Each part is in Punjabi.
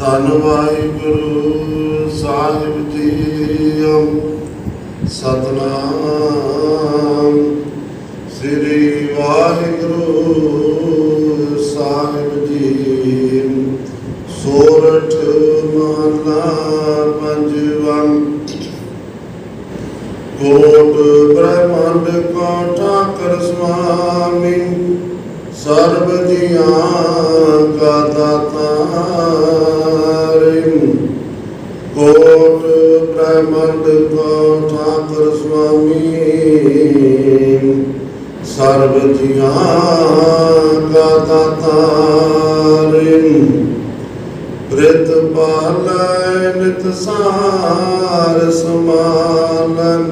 ਧੰਨ ਵਾਹਿਗੁਰੂ ਸਾਹਿਬ ਜੀ ਸਤਨਾਮ। ਸ੍ਰੀ ਵਾਹਿਗੁਰੂ ਸਾਹਿਬ ਜੀ ਸੋਰਠ ਮਹਲਾ ਪੰਜਵੰ। ਕੋਟ ਬ੍ਰਹਮੰਡ ਕੋ ਠਾਕਰ ਸੁਆਮੀ, ਸਰਬ ਜੀਆਂ ਕਾ ਦਾਤਾਰ ਕੋਟ ਬ੍ਰਹਮੰਡ ਕੋ ਠਾਕਰ ਸੁਆਮੀ। ਸਰਬ ਜੀਆਂ ਕਾ ਦਾਤਾਰ ਬ੍ਰਿਤ ਪਾਲੈ ਨਿਤ ਸਾਰ ਸਮਾਨੰ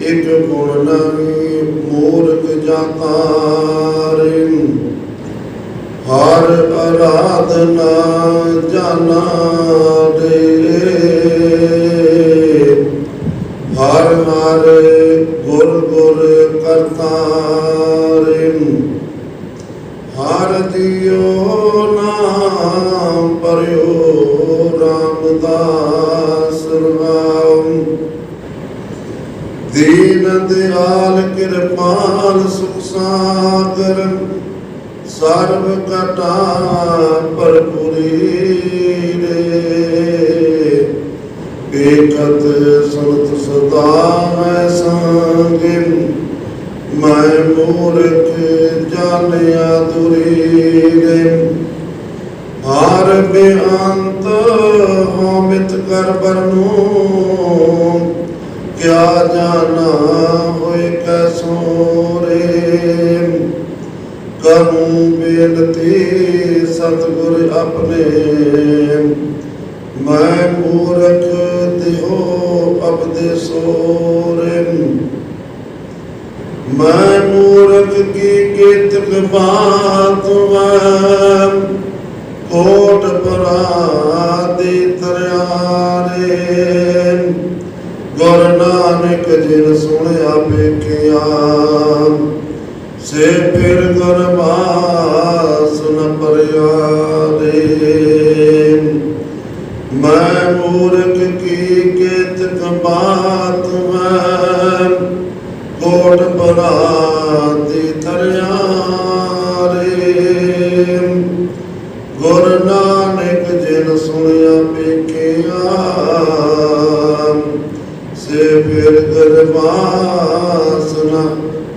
ਇਕ ਗੁਣ ਨਵੀ ਮੂਰਖ ਜਾਤਾਰਿ ਹਰ ਅਰਾਧਨਾ ਜਾਨਾ ਦੇ ਹਰ ਹਰ ਗੁਰ ਗੁਰ ਕਰਤਾਰਿ। ਹਰ ਦਿਓ ਨਾਮ ਪਰਿਓ ਰਾਮਦਾਸ ਰਵਾਉ ਦੀਨ ਦਿਆਲ ਕਿਰਪਾਲ ਸੁਖ ਸਾਗਰ ਸਰਬ ਕਟਾ ਭਰਪੂਰੀ ਰੇ ਬੇਕਤ ਸੁਨਤ ਸਦਾ ਹੈ ਸੰਗਿਨ, ਮੈਂ ਮੂਰਖ ਜਾਣਿਆ ਦੁਰੀ ਰੇ ਹਾਰ ਬੇਅੰਤ ਹੋਮਿਤ ਕਰ ਬਰਨੂ, ਕਿਆ ਜਾਣਾ ਹੋਏ ਕੈਸੋਰੇ। ਕਰੂੰ ਬੇਨਤੀ ਸਤਿਗੁਰ ਆਪਣੇ। ਮੈਂ ਮੂਰਖ ਤਿਹੋ ਅਬਦੇ ਸੋਰੇ ਮੈਂ ਮੂਰਖ ਕੀ ਕੀਤਕ ਬਾਤ ਮੈਂ ਕੋਟ ਪਰਾਦੀ ਤਰਿਆਰੇ। ਗੁਰ ਨਾਨਕ ਜਿਨ ਸੁਣਿਆ ਵੇਖਿਆ। ਸੇ ਫਿਰ ਗੁਰਬਾਸ ਨ ਪਰਿਆਰੇ ਮੈਂ ਮੂਰਖ ਕੀ ਕੀਤਕ ਬਾਤ ਮੈਂ, ਕੋਟ ਬਰਾਤੀ ਤਰਿਆਰੇ ਗੁਰ ਨਾਨਕ ਜਿਨ ਸੁਣਿਆ ਵੇਖਿਆ, ਸੇ ਫਿਰ ਦਰਬਾਸ